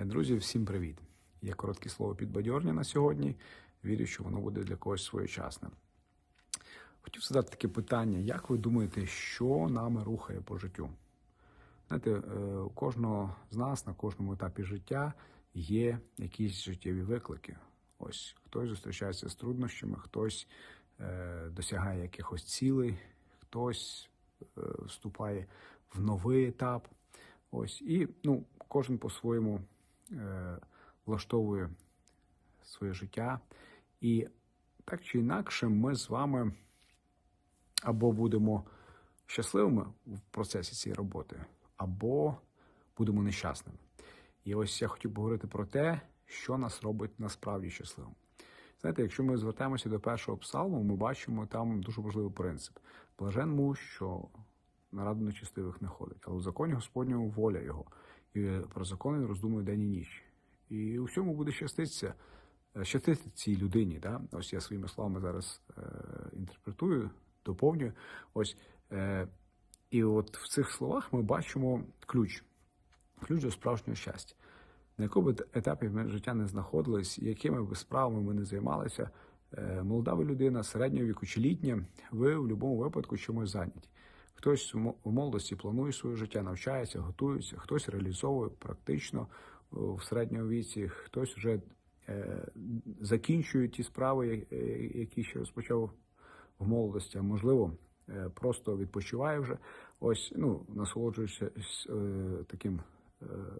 Е, Друзі, всім привіт! Є коротке слово підбадьорення на сьогодні. Вірю, що воно буде для когось своєчасним. Хотів задати таке питання: як ви думаєте, що нами рухає по життю? Знаєте, е, у кожного з нас на кожному етапі життя є якісь життєві виклики. Ось хтось зустрічається з труднощами, хтось е, досягає якихось цілей, хтось е, вступає в новий етап. Ось і ну, кожен по-своєму влаштовує своє життя. І так чи інакше, ми з вами або будемо щасливими в процесі цієї роботи, або будемо нещасними. І ось я хотів поговорити про те, що нас робить насправді щасливим. Знаєте, якщо ми звертаємося до першого псалму, ми бачимо там дуже важливий принцип: блажен муж, що на раду нечистивих не ходить, але в законі Господнього воля його, і про закон він роздумує день і ніч. І у всьому буде щаститися, е, щастити цій людині. Да? Ось я своїми словами зараз е, інтерпретую, доповнюю. Ось е, і от в цих словах ми бачимо ключ, ключ до справжнього щастя. На якому б етапі ми життя не знаходились, якими б справами ми не займалися, е, молода ви людина, середнього віку чи літня, ви в будь-якому випадку чимось зайняті. Хтось в молодості планує своє життя, навчається, готується, хтось реалізовує практично в середньому віці, хтось вже е, закінчує ті справи, е, які ще розпочав в молодості, а можливо, е, просто відпочиває вже. Ось, ну, насолоджуючись е, таким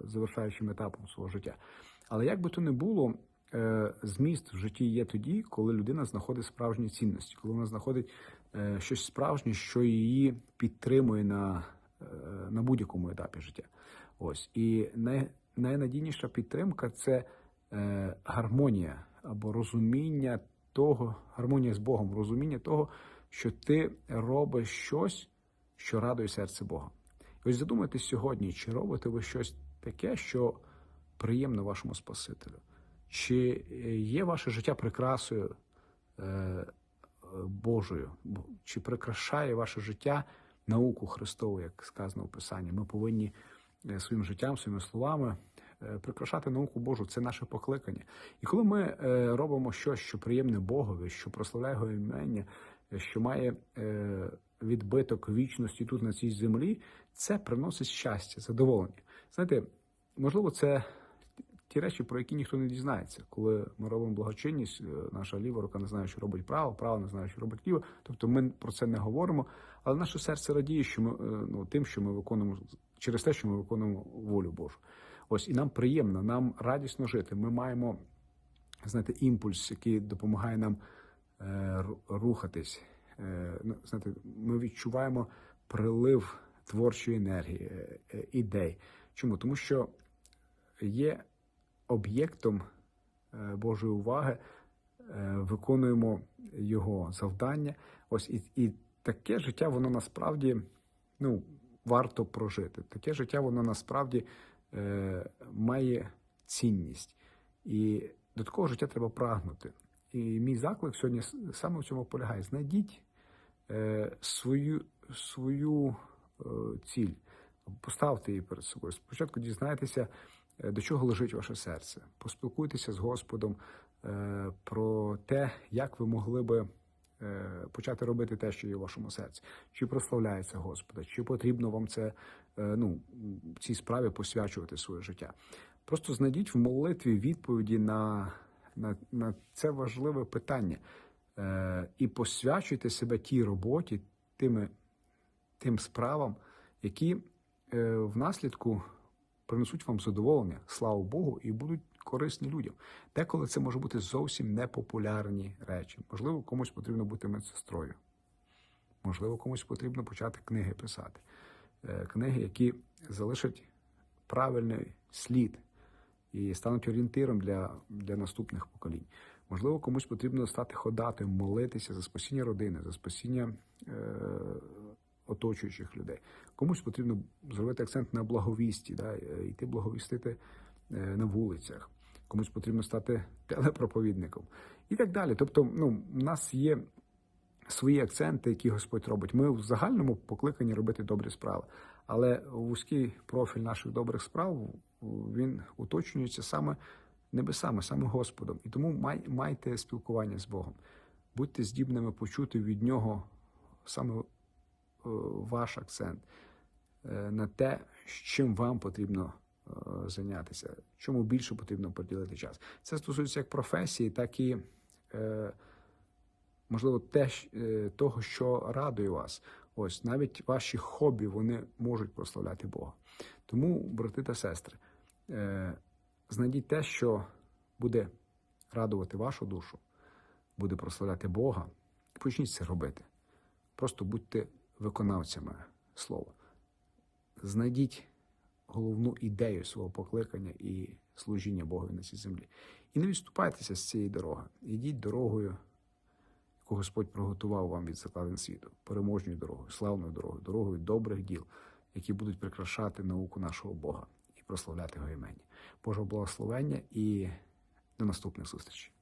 завершаючим етапом свого життя. Але як би то не було, зміст в житті є тоді, коли людина знаходить справжні цінності, коли вона знаходить щось справжнє, що її підтримує на, е, на будь-якому етапі життя. Ось і най, найнадійніша підтримка це е, гармонія або розуміння того, гармонія з Богом, розуміння того, що ти робиш щось, що радує серце Бога. І ось задумайтесь сьогодні, чи робите ви щось таке, що приємно вашому Спасителю? Чи е, є ваше життя прикрасою е, е, Божою? Чи прикрашає ваше життя науку Христову, як сказано в Писанні? Ми повинні е, своїм життям, своїми словами е, прикрашати науку Божу. Це наше покликання. І коли ми е, робимо щось, що приємне Богові, що прославляє його імення, що має відбиток вічності тут на цій землі, це приносить щастя, задоволення. Знаєте, можливо, це ті речі, про які ніхто не дізнається. Коли ми робимо благочинність, е, наша ліва рука не знає, що робить право, право не знає, що робить ліво. Тобто ми про це не говоримо, але наше серце радіє, що ми е, ну, тим, що ми виконуємо через те, що ми виконуємо волю Божу. Ось і нам приємно, нам радісно жити. Ми маємо знаєте, імпульс, який допомагає нам е, рухатись. Е, ну, знаєте, ми відчуваємо прилив творчої енергії, ідей. Чому? Тому що є об'єктом е, Божої уваги, е, виконуємо його завдання. Ось і, і таке життя, воно насправді ну, варто прожити. Таке життя, воно насправді е, має цінність. І до такого життя треба прагнути. І мій заклик сьогодні саме в цьому полягає. Знайдіть е, свою, свою е, ціль, поставте її перед собою. Спочатку дізнайтеся, до чого лежить ваше серце. Поспілкуйтеся з Господом е, про те, як ви могли би е, почати робити те, що є в вашому серці. Чи прославляється Господа, чи потрібно вам це е, ну, цій справі посвячувати своє життя. Просто знайдіть в молитві відповіді на, на, на це важливе питання е, і посвячуйте себе тій роботі, тими, тим справам, які е, внаслідку принесуть вам задоволення, слава Богу, і будуть корисні людям. Деколи це може бути зовсім непопулярні речі. Можливо, комусь потрібно бути медсестрою. Можливо, комусь потрібно почати книги писати. Е, Книги, які залишать правильний слід і стануть орієнтиром для, для наступних поколінь. Можливо, комусь потрібно стати ходатим, молитися за спасіння родини, за спасіння е, оточуючих людей. Комусь потрібно зробити акцент на благовісті, да, е, йти благовістити е, на вулицях. Комусь потрібно стати телепроповідником і так далі. Тобто, ну, у нас є свої акценти, які Господь робить. Ми в загальному покликані робити добрі справи. Але вузький профіль наших добрих справ він уточнюється саме небесами, саме Господом. І тому май, майте спілкування з Богом. Будьте здібними почути від нього саме ваш акцент е, на те, з чим вам потрібно е, зайнятися, чому більше потрібно приділити час. Це стосується як професії, так і, е, можливо, те, е, того, що радує вас. Ось навіть ваші хобі вони можуть прославляти Бога. Тому, брати та сестри, е, знайдіть те, що буде радувати вашу душу, буде прославляти Бога, і почніть це робити. Просто будьте виконавцями слова. Знайдіть головну ідею свого покликання і служіння Богові на цій землі. І не відступайтеся з цієї дороги. Ідіть дорогою, яку Господь приготував вам від закладин світу, переможною дорогою, славною дорогою, дорогою добрих діл, які будуть прикрашати науку нашого Бога і прославляти його імені. Божого благословення і до наступних зустрічей.